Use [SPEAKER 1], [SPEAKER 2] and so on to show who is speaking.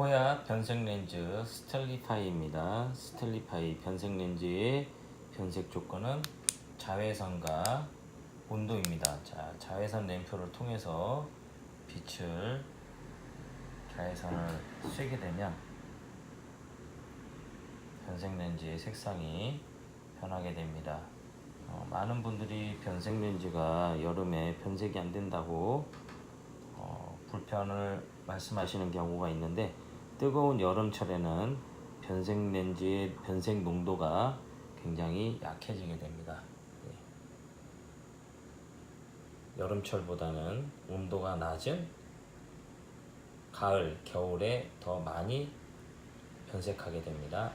[SPEAKER 1] 호야 변색 렌즈 스텔리파이입니다. 스텔리파이 변색 렌즈의 변색 조건은 자외선과 온도입니다. 자, 자외선 램프를 통해서 빛을 자외선을 쐬게 되면 변색 렌즈의 색상이 변하게 됩니다. 어, 많은 분들이 변색 렌즈가 여름에 변색이 안 된다고 어, 불편을 말씀하시는 경우가 있는데 뜨거운 여름철에는 변색 렌즈의 변색 농도가 굉장히 약해지게 됩니다. 예. 여름철보다는 온도가 낮은 가을, 겨울에 더 많이 변색하게 됩니다.